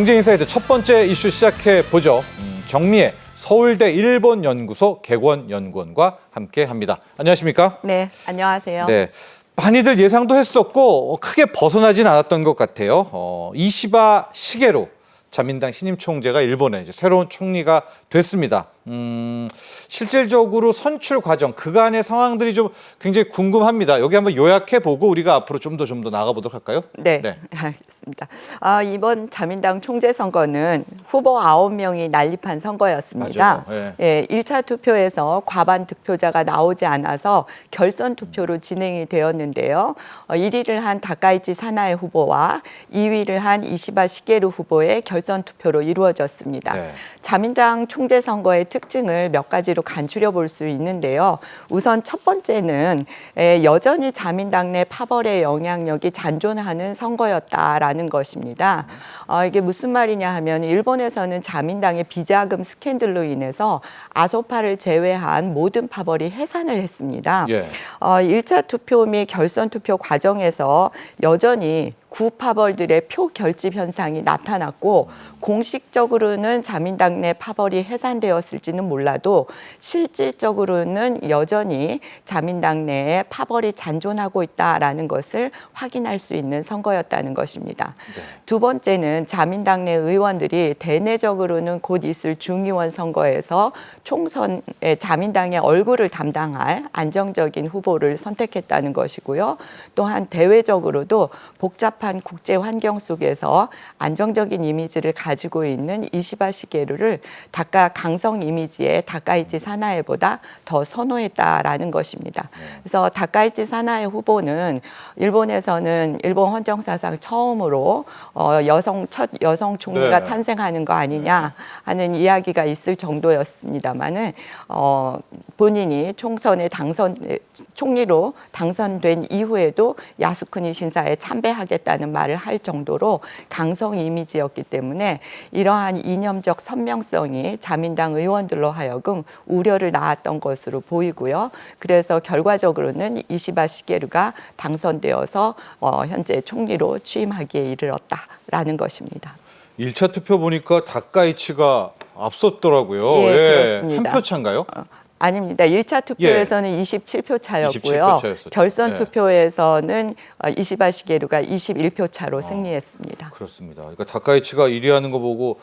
경제 인사이드 첫 번째 이슈 시작해 보죠. 음, 정미애 서울대 일본 연구소 개원 연구원과 함께 합니다. 안녕하십니까? 네, 안녕하세요. 네. 많이들 예상도 했었고 어, 크게 벗어나진 않았던 것 같아요. 어, 이시바 시게루 자민당 신임 총재가 일본의 이제 새로운 총리가 됐습니다. 음, 실질적으로 선출 과정 그간의 상황들이 좀 굉장히 궁금합니다. 여기 한번 요약해 보고 우리가 앞으로 좀 더 좀 더 나가 보도록 할까요? 네, 네. 알겠습니다. 아, 이번 자민당 총재 선거는 후보 아홉 명이 난립한 선거였습니다. 맞아요. 예, 1차 투표에서 과반 득표자가 나오지 않아서 결선 투표로 진행이 되었는데요. 어, 1위를 한 다카이치 사나의 후보와 2위를 한 이시바 시게루 후보의 결선 투표로 이루어졌습니다. 네. 자민당 총재 선거의 특징을 몇 가지로 간추려 볼 수 있는데요. 우선 첫 번째는 에, 여전히 자민당 내 파벌의 영향력이 잔존하는 선거였다라는 것입니다. 어, 이게 무슨 말이냐 하면 일본에서는 자민당의 비자금 스캔들로 인해서 아소파를 제외한 모든 파벌이 해산을 했습니다. 예. 어, 1차 투표 및 결선 투표 과정에서 여전히 구파벌들의 표 결집 현상이 나타났고 공식적으로는 자민당 내 파벌이 해산되었을지는 몰라도 실질적으로는 여전히 자민당 내에 파벌이 잔존하고 있다라는 것을 확인할 수 있는 선거였다는 것입니다. 두 번째는 자민당 내 의원들이 대내적으로는 곧 있을 중의원 선거에서 총선에 자민당의 얼굴을 담당할 안정적인 후보를 선택했다는 것이고요. 또한 대외적으로도 복잡 한 국제 환경 속에서 안정적인 이미지를 가지고 있는 이시바 시게루를 다카 강성 이미지의 다카이치 사나에보다 더 선호했다라는 것입니다. 그래서 다카이치 사나에 후보는 일본에서는 일본 헌정사상 처음으로 어, 여성 첫 여성 총리가 네. 탄생하는 거 아니냐 하는 이야기가 있을 정도였습니다만은 어, 본인이 총선에 당선 총리로 당선된 이후에도 야스쿠니 신사에 참배하겠다 는 말을 할 정도로 강성 이미지였기 때문에 이러한 이념적 선명성이 자민당 의원들로 하여금 우려를 낳았던 것으로 보이고요. 그래서 결과적으로는 이시바 시게루가 당선되어서 어, 현재 총리로 취임하기에 이르렀다라는 것입니다. 일차 투표 보니까 다카이치가 앞섰더라고요. 예, 그렇습니다. 한표 차인가요? 아닙니다. 1차 투표에서는 27표 차였고요. 27표 차였었죠. 결선 네. 투표에서는 어, 이시바 시게루가 21표 차로 승리했습니다. 그렇습니다. 그러니까 다카이치가 1위 하는 거 보고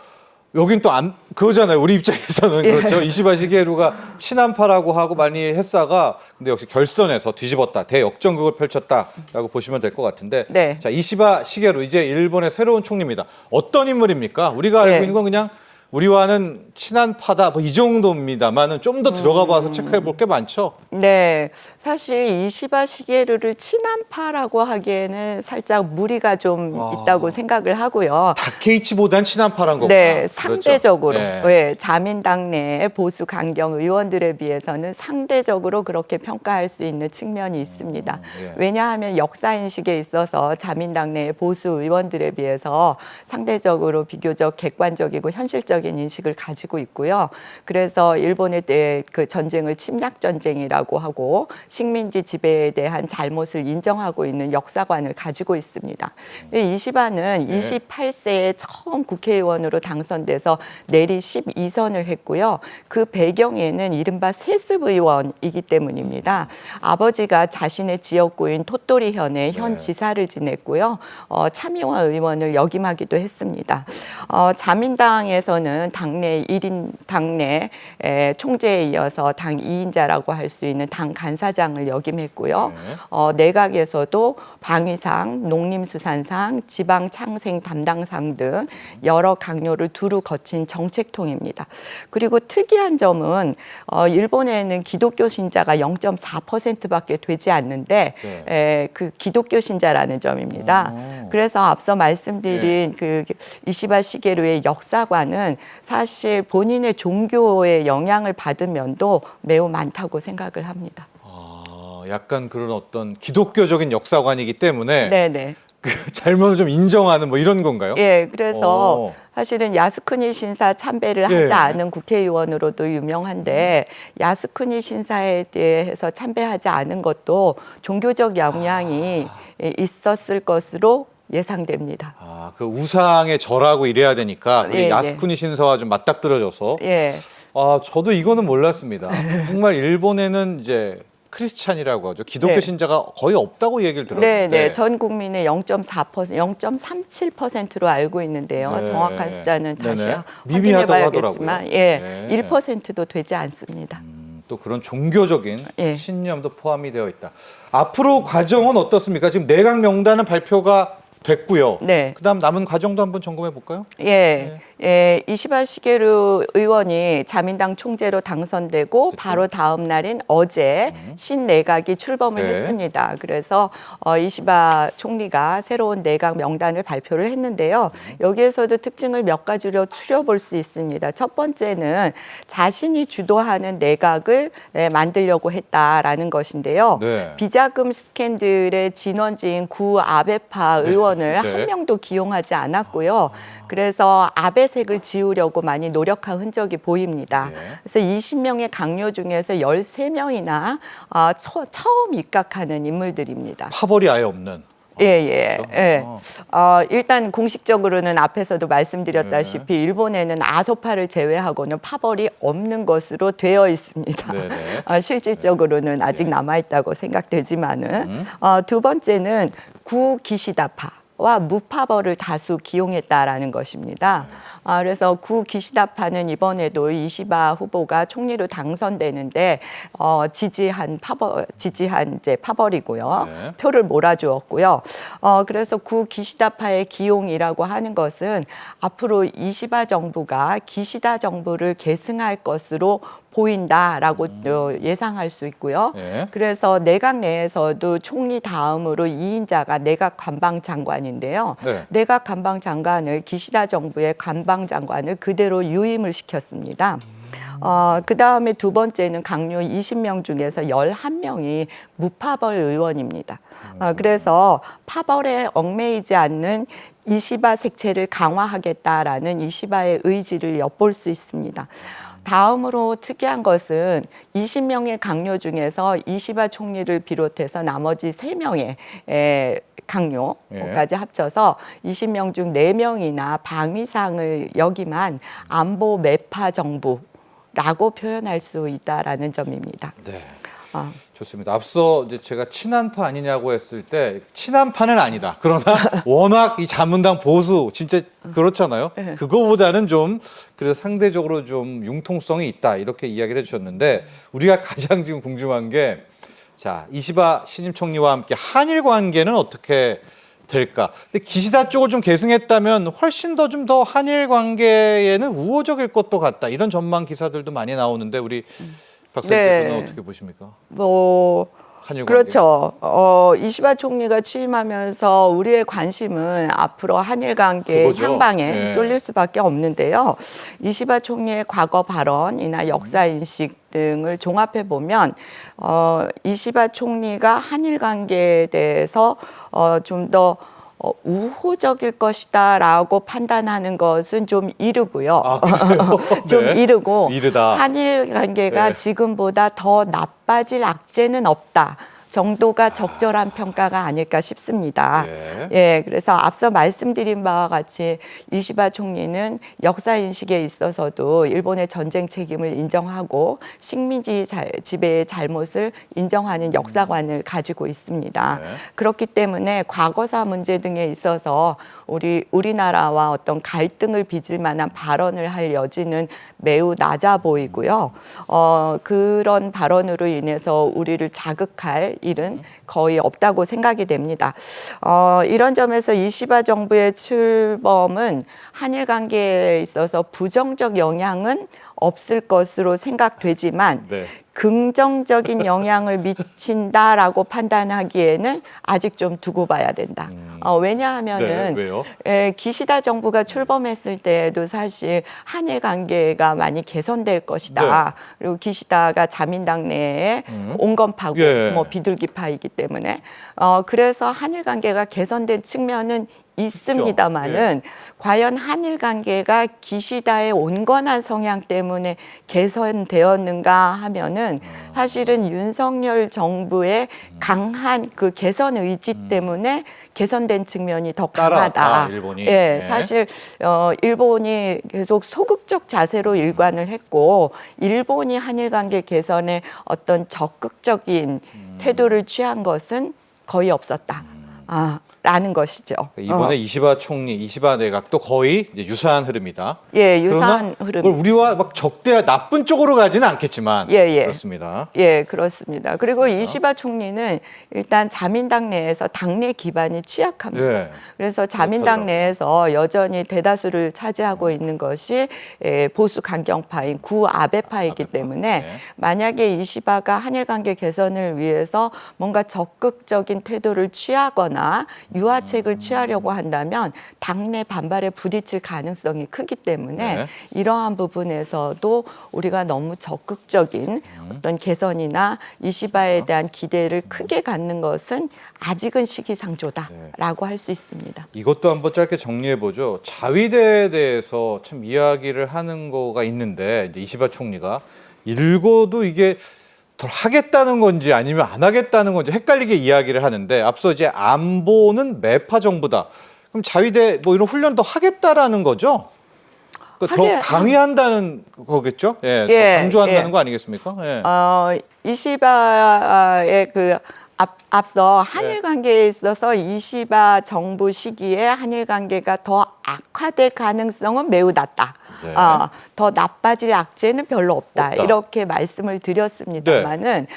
여긴 또 안 그거잖아요. 우리 입장에서는 예. 그렇죠. 이시바 시게루가 친한파라고 하고 많이 했다가 근데 역시 결선에서 뒤집었다. 대역전극을 펼쳤다라고 보시면 될 것 같은데. 네. 자, 이시바 시게루 이제 일본의 새로운 총리입니다. 어떤 인물입니까? 우리가 알고 네. 있는 건 그냥 우리와는 친한 파다 뭐 이 정도입니다만은 좀 더 들어가 봐서 체크해 볼 게 많죠. 네, 사실 이시바 시게루를 친한파라고 하기에는 살짝 무리가 좀 아. 있다고 생각을 하고요. 다케이치보단 친한 파란 거구나. 네, 그렇죠. 상대적으로 네. 네, 자민당 내 보수 강경 의원들에 비해서는 상대적으로 그렇게 평가할 수 있는 측면이 있습니다. 예. 왜냐하면 역사 인식에 있어서 자민당 내 보수 의원들에 비해서 상대적으로 비교적 객관적이고 현실적 인 인식을 가지고 있고요. 그래서 일본의 때그 전쟁을 침략 전쟁이라고 하고 식민지 지배에 대한 잘못을 인정하고 있는 역사관을 가지고 있습니다. 근데 이시바는 네. 28세에 처음 국회의원으로 당선돼서 내리 12선을 했고요. 그 배경에는 이른바 세습 의원이기 때문입니다. 아버지가 자신의 지역구인 토토리현의 현 네. 지사를 지냈고요. 어, 참의원 의원을 역임하기도 했습니다. 어, 자민당에서는 당내 1인 당내 에, 총재에 이어서 당 2인자라고 할 수 있는 당 간사장을 역임했고요. 네. 어, 내각에서도 방위상, 농림수산상, 지방창생 담당상 등 여러 강요를 두루 거친 정책통입니다. 그리고 특이한 점은 어, 일본에는 기독교 신자가 0.4%밖에 되지 않는데 네. 에, 그 기독교 신자라는 점입니다. 오. 그래서 앞서 말씀드린 그 이시바 시게루의 역사관은 사실 본인의 종교의 영향을 받은 면도 매우 많다고 생각을 합니다. 아, 약간 그런 어떤 기독교적인 역사관이기 때문에 네, 네. 그 잘못을 좀 인정하는 뭐 이런 건가요? 예, 그래서 오. 사실은 야스쿠니 신사 참배를 예. 하지 않은 국회의원으로도 유명한데 야스쿠니 신사에 대해서 참배하지 않은 것도 종교적 영향이 아. 있었을 것으로 예상됩니다. 아, 그 우상의 절하고 이래야 되니까 우리 예, 예. 야스쿠니 신사와 좀 맞닥뜨려져서 예. 아, 저도 이거는 몰랐습니다. 정말 일본에는 이제 크리스찬이라고 하죠. 기독교 네. 신자가 거의 없다고 얘기를 네, 들었는데. 네. 전 국민의 0.4%, 0.37%로 알고 있는데요. 네. 정확한 숫자는 다시 네네. 확인해 봐야겠지만 하더라고요. 예. 네. 1%도 되지 않습니다. 음, 또 그런 종교적인 예. 신념도 포함이 되어 있다. 앞으로 과정은 어떻습니까? 지금 내각 명단은 발표가 됐고요. 네. 그다음 남은 과정도 한번 점검해 볼까요? 예, 예, 이시바 시게루 의원이 자민당 총재로 당선되고 바로 다음 날인 어제 신내각이 출범을 네. 했습니다. 그래서 어, 이시바 총리가 새로운 내각 명단을 발표를 했는데요. 여기에서도 특징을 몇 가지로 추려볼 수 있습니다. 첫 번째는 자신이 주도하는 내각을 예, 만들려고 했다라는 것인데요. 네. 비자금 스캔들의 진원지인 구 아베파 의원 을 네. 한 명도 기용하지 않았고요. 그래서 아베색을 지우려고 많이 노력한 흔적이 보입니다. 네. 그래서 20명의 강요 중에서 13명이나 어, 처, 처음 입각하는 인물들입니다. 파벌이 아예 없는. 예, 예, 예. 어. 어, 일단 공식적으로는 앞에서도 말씀드렸다시피 일본에는 아소파를 제외하고는 파벌이 없는 것으로 되어 있습니다. 네 네. 어, 실질적으로는 아직 남아 있다고 생각되지만은 어, 두 번째는 구 기시다파 와 무파벌을 다수 기용했다라는 것입니다. 아, 그래서 구 기시다파는 이번에도 이시바 후보가 총리로 당선되는데 어, 지지한 파벌 지지한 이제 파벌이고요. 네. 표를 몰아주었고요. 어, 그래서 구 기시다파의 기용이라고 하는 것은 앞으로 이시바 정부가 기시다 정부를 계승할 것으로 보인다라고 어, 예상할 수 있고요. 네. 그래서 내각 내에서도 총리 다음으로 이인자가 내각 관방 장관인데요. 네. 내각 관방 장관을 기시다 정부의 관방 장관을 그대로 유임을 시켰습니다. 어, 그 다음에 두 번째는 강요 20명 중에서 11명이 무파벌 의원입니다. 어, 그래서 파벌에 얽매이지 않는 이시바 색채를 강화하겠다라는 이시바의 의지를 엿볼 수 있습니다. 다음으로 특이한 것은 20명의 강요 중에서 이시바 총리를 비롯해서 나머지 3명의 에, 강요까지 합쳐서 20명 중 4명이나 방위상을 여기만 안보 매파 정부 라고 표현할 수 있다라는 점입니다. 네. 아, 좋습니다. 앞서 이제 제가 친한파 아니냐고 했을 때 친한파는 아니다. 그러나 워낙 이 자문당 보수 진짜 그렇잖아요. 네. 그거보다는 좀 그래도 상대적으로 좀 융통성이 있다 이렇게 이야기를 해주셨는데 우리가 가장 지금 궁금한 게 자 이시바 신임 총리와 함께 한일 관계는 어떻게 될까? 근데 기시다 쪽을 좀 계승했다면 훨씬 더 좀 더 한일 관계에는 우호적일 것도 같다 이런 전망 기사들도 많이 나오는데 우리 박사님께서는 네. 어떻게 보십니까? 뭐 한일 관계. 그렇죠. 어, 이시바 총리가 취임하면서 우리의 관심은 앞으로 한일 관계 그거죠. 향방에 네. 쏠릴 수밖에 없는데요. 이시바 총리의 과거 발언이나 역사 인식 등을 종합해 보면 어, 이시바 총리가 한일 관계에 대해서 어, 좀더 어, 우호적일 것이다라고 판단하는 것은 좀 이르고요. 아, 그래요? 좀 네. 이르고 이르다. 한일 관계가 네. 지금보다 더 나빠질 악재는 없다. 정도가 적절한 평가가 아닐까 싶습니다. 예. 예, 그래서 앞서 말씀드린 바와 같이 이시바 총리는 역사 인식에 있어서도 일본의 전쟁 책임을 인정하고 식민지 자- 지배의 잘못을 인정하는 역사관을 가지고 있습니다. 네. 그렇기 때문에 과거사 문제 등에 있어서 우리 우리나라와 어떤 갈등을 빚을 만한 발언을 할 여지는 매우 낮아 보이고요. 어, 그런 발언으로 인해서 우리를 자극할 일은 거의 없다고 생각이 됩니다. 어, 이런 점에서 이시바 정부의 출범은 한일 관계에 있어서 부정적 영향은 없을 것으로 생각되지만 네. 긍정적인 영향을 미친다라고 판단하기에는 아직 좀 두고 봐야 된다. 어, 왜냐하면은 네? 에, 기시다 정부가 출범했을 때에도 사실 한일 관계가 많이 개선될 것이다. 네. 그리고 기시다가 자민당 내에 온건파고 예. 뭐 비둘기파이기 때문에 어, 그래서 한일 관계가 개선된 측면은 있습니다만은 과연 한일 관계가 기시다의 온건한 성향 때문에 개선되었는가 하면은 사실은 윤석열 정부의 강한 그 개선 의지 때문에 개선된 측면이 더 강하다. 따라왔다, 일본이. 예, 네. 사실 어 일본이 계속 소극적 자세로 일관을 했고 일본이 한일 관계 개선에 어떤 적극적인 음. 태도를 취한 것은 거의 없었다. 아, 라는 것이죠. 이번에 어. 이시바 총리, 이시바 내각도 거의 유사한 흐름이다. 예, 유사한 흐름. 우리와 막 적대 나쁜 쪽으로 가지는 않겠지만 예, 예. 그렇습니다. 예, 그렇습니다. 그리고 이시바 총리는 일단 자민당 내에서 당내 기반이 취약합니다. 예. 그래서 자민당. 내에서 여전히 대다수를 차지하고 있는 것이 예, 보수 강경파인 구 아베파이기 아베파. 때문에 네. 만약에 이시바가 한일 관계 개선을 위해서 뭔가 적극적인 태도를 취하거나 유화책을 취하려고 한다면 당내 반발에 부딪힐 가능성이 크기 때문에 네. 이러한 부분에서도 우리가 너무 적극적인 어떤 개선이나 이시바에 대한 기대를 크게 갖는 것은 아직은 시기상조다라고 할 수 있습니다. 이것도 한번 짧게 정리해 보죠. 자위대에 대해서 참 이야기를 하는 거가 있는데 이시바 총리가 읽어도 이게 덜 하겠다는 건지 아니면 안 하겠다는 건지 헷갈리게 이야기를 하는데 앞서 이제 안보는 매파 정부다. 그럼 자위대 뭐 이런 훈련도 하겠다라는 거죠? 그더 하게- 강의한다는 거겠죠? 예, 더 예, 강조한다는 예. 거 아니겠습니까? 예. 어, 이시바의 그 앞, 앞서 네. 한일 관계에 있어서 이시바 정부 시기에 한일 관계가 더 악화될 가능성은 매우 낮다. 네. 어, 더 나빠질 악재는 별로 없다. 없다. 이렇게 말씀을 드렸습니다만은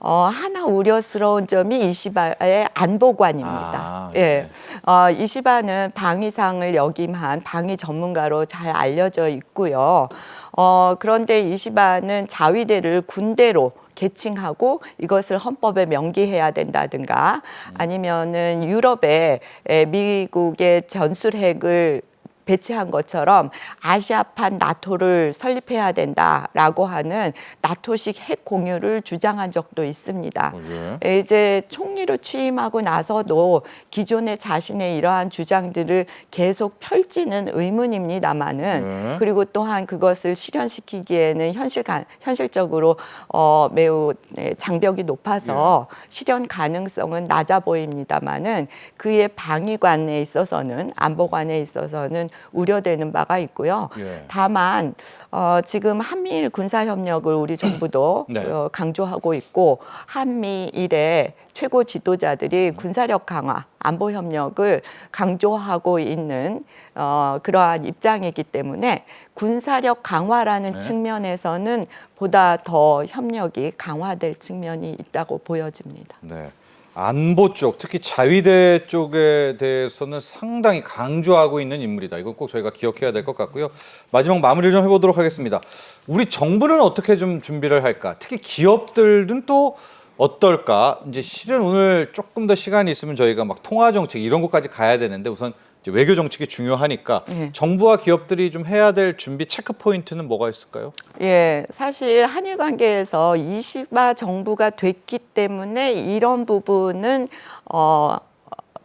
어, 하나 우려스러운 점이 이시바의 안보관입니다. 아, 예. 네. 어, 이시바는 방위상을 역임한 방위 전문가로 잘 알려져 있고요. 어, 그런데 이시바는 자위대를 군대로 개칭하고 이것을 헌법에 명기해야 된다든가 아니면은 유럽에 에, 미국의 전술핵을 배치한 것처럼 아시아판 나토를 설립해야 된다라고 하는 나토식 핵 공유를 주장한 적도 있습니다. 어, 예. 에, 이제 총리로 취임하고 나서도 기존의 자신의 이러한 주장들을 계속 펼지는 의문입니다만은 네. 그리고 또한 그것을 실현시키기에는 현실 가, 현실적으로 어, 매우 네, 장벽이 높아서 예. 실현 가능성은 낮아 보입니다만은 그의 방위관에 있어서는 안보관에 있어서는 우려되는 바가 있고요. 예. 다만 어, 지금 한미일 군사 협력을 우리 정부도 네. 어, 강조하고 있고 한미일의 최고 지도자들이 군사력 강화, 안보 협력을 강조하고 있는 어, 그러한 입장이기 때문에 군사력 강화라는 네. 측면에서는 보다 더 협력이 강화될 측면이 있다고 보여집니다. 네. 안보 쪽, 특히 자위대 쪽에 대해서는 상당히 강조하고 있는 인물이다. 이건 꼭 저희가 기억해야 될 것 같고요. 마지막 마무리 좀 해보도록 하겠습니다. 우리 정부는 어떻게 좀 준비를 할까? 특히 기업들은 또 어떨까? 이제 실은 오늘 조금 더 시간이 있으면 저희가 막 통화 정책 이런 것까지 가야 되는데 우선 외교 정책이 중요하니까 네. 정부와 기업들이 좀 해야 될 준비 체크 포인트는 뭐가 있을까요? 예, 사실 한일 관계에서 이시바 정부가 됐기 때문에 이런 부분은 어.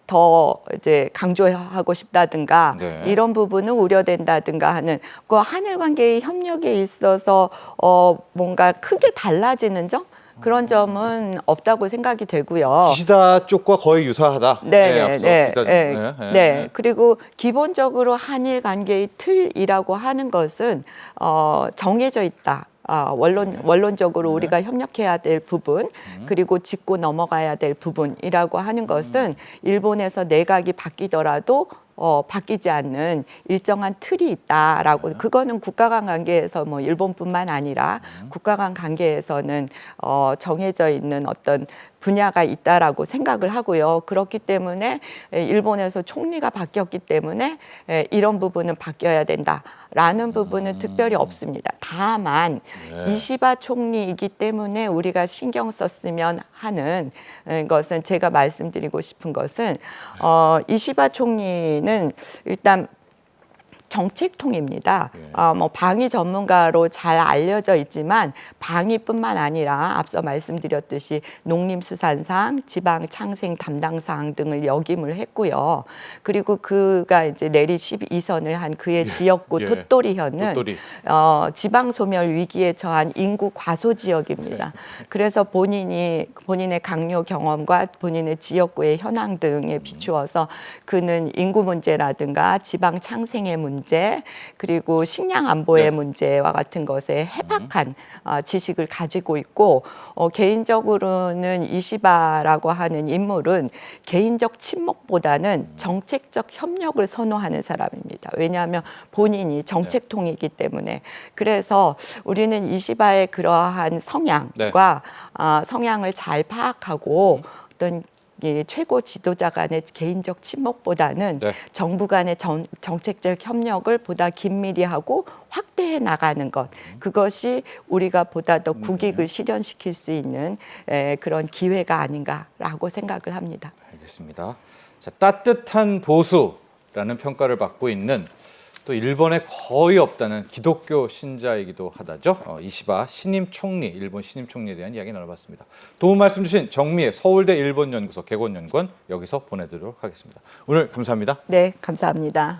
더 이제 강조하고 싶다든가 네. 이런 부분은 우려된다든가 하는 그 한일 관계의 협력에 있어서 어 뭔가 크게 달라지는 점 그런 점은 없다고 생각이 되고요. 기시다 쪽과 거의 유사하다. 어. 네, 예, 네, 네, 기시다- 네, 네, 네, 네. 그리고 기본적으로 한일 관계의 틀이라고 하는 것은 어, 정해져 있다. 아, 원론 원론적으로 네. 우리가 협력해야 될 부분 음. 그리고 짚고 넘어가야 될 부분이라고 하는 것은 일본에서 내각이 바뀌더라도 어, 바뀌지 않는 일정한 틀이 있다라고 네. 그거는 국가 간 관계에서 뭐 일본뿐만 아니라 음. 국가 간 관계에서는 어, 정해져 있는 어떤 분야가 있다라고 생각을 하고요. 그렇기 때문에 에, 일본에서 총리가 바뀌었기 때문에 에, 이런 부분은 바뀌어야 된다라는 부분은 특별히 없습니다. 다만 음. 네. 이시바 총리이기 때문에 우리가 신경 썼으면 하는 에, 것은 제가 말씀드리고 싶은 것은 어, 이시바 총리는 일단 정책통입니다. 예. 어, 뭐 방위 전문가로 잘 알려져 있지만 방위뿐만 아니라 앞서 말씀드렸듯이 농림수산상, 지방 창생 담당 사항 등을 역임을 했고요. 그리고 그가 이제 내리 12선을 한 그의 지역구 예. 돛도리현은 돛도리. 어, 지방 소멸 위기에 처한 인구 과소 지역입니다. 그래서 본인이 본인의 강요 경험과 본인의 지역구의 현황 등에 비추어서 그는 인구 문제라든가 지방 창생의 문제 그리고 식량 안보의 네. 문제와 같은 것에 해박한 어, 지식을 가지고 있고 어, 개인적으로는 이시바라고 하는 인물은 개인적 친목보다는 정책적 협력을 선호하는 사람입니다. 왜냐하면 본인이 정책통이기 때문에. 그래서 우리는 이시바의 그러한 성향과 아, 성향을 잘 파악하고 어떤 이 최고 지도자 간의 개인적 친목보다는 네. 정부 간의 정, 정책적 협력을 보다 긴밀히 하고 확대해 나가는 것 그것이 우리가 보다 더 국익을 실현시킬 수 있는 에, 그런 기회가 아닌가라고 생각을 합니다. 알겠습니다. 자, 따뜻한 보수라는 평가를 받고 있는 또 일본에 거의 없다는 기독교 신자이기도 하다죠. 어, 이시바 신임 총리, 일본 신임 총리에 대한 이야기 나눠봤습니다. 도움 말씀 주신 정미애 서울대 일본연구소 개건연구원 여기서 보내드리도록 하겠습니다. 오늘 감사합니다. 네, 감사합니다.